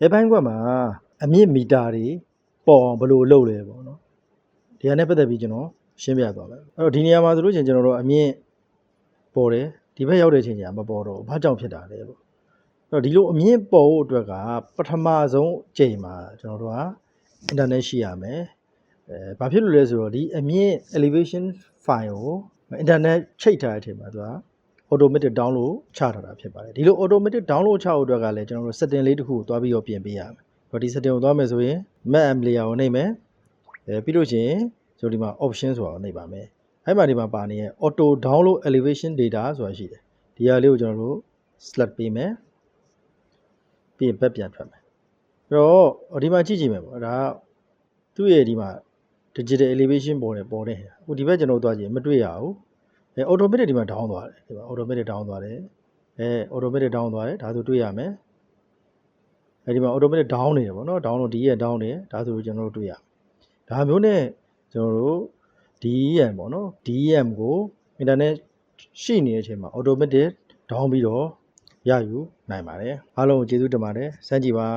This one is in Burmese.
အဲဘိုင်းကွက်မှာအမြင့်မီတာတွေပေါ်အောင်ဘယ်လိုလုပ်လဲပေါ့နော်ဒီဟာနဲ့ပတ်သက်ပြီးကျွန်တော်ရှင်းပြသွားမယ်အဲ့တော့ဒီနေရာမှာဆိုလို့ချင်းကျွန်တော်တို့အမြင့်ပေါ်တယ်ဒီဘက်ရောက်တဲ့အချိန်ကျမပေါ်တော့ဘူးဘာကြောင့်ဖြစ်တာလဲပေါ့အဲ့တော့ဒီလိုအမြင့်ပေါ်ဖို့အတွက်ကပထမဆုံးအချိန်မှာကျွန်တော်တို့ကအင်တာနက်ရှိရမယ်အဲဘာဖြစ်လို့လဲဆိုတော့ဒီအမြင့် elevation file ကိုအင်တာနက်ချိတ်ထားတဲ့အချိန်မှာသူက automatic download ချထားတာဖြစ်ပါတယ်ဒီလို automatic download ချဖို့အတွက်ကလည်းကျွန်တော်တို့ setting လေးတစ်ခုကိုသွားပြီးတော့ပြင်ပေးရမယ်ဆိုတော့ဒီ setting ကိုသွားမယ်ဆိုရင် map app layer ကိုနှိပ်မယ်အဲပြီးလို့ရှိရင်ဆိုဒီမှာ option ဆိုတာကိုနှိပ်ပါမယ်အဲ့မှာဒီမှာပါနေရဲ့ auto download elevation data ဆိုတာရှိတယ်ဒီဟာလေးကိုကျွန်တော်တို့ select ပေးမယ်ပြီးရင်ဘက်ပြန်ထွက်မယ်အဲ့တော့ဒီမှာကြည့်ကြည့်မယ်ပေါ့ဒါကသူ့ရဲ့ဒီမှာ digital elevation ပေါ်တယ်ပေါ်တယ်ဟိုဒီဘက်ကျွန်တော်တို့သွားကြည့်မတွေ့ရဘူး အဲ automatic ဒီမှာ down သွားတယ်ဒီမှာ automatic down သွားတယ်အဲ automatic down သွားတယ်ဒါဆိုတွေ့ရမယ်အဲဒီမှာ automatic down နေတယ်ဗောနော် down လို့ဒီရဲ့ down နေတယ်ဒါဆိုကျွန်တော်တို့တွေ့ရမယ်ဒါမျိုးနဲ့ကျွန်တော်တို့ DEM ဗောနော် DEM ကို internet ရှိနေတဲ့အချိန်မှာ automatic down ပြီးတော့ရယူနိုင်ပါတယ်အားလုံးကိုကျေးဇူးတင်ပါတယ်စမ်းကြည့်ပါ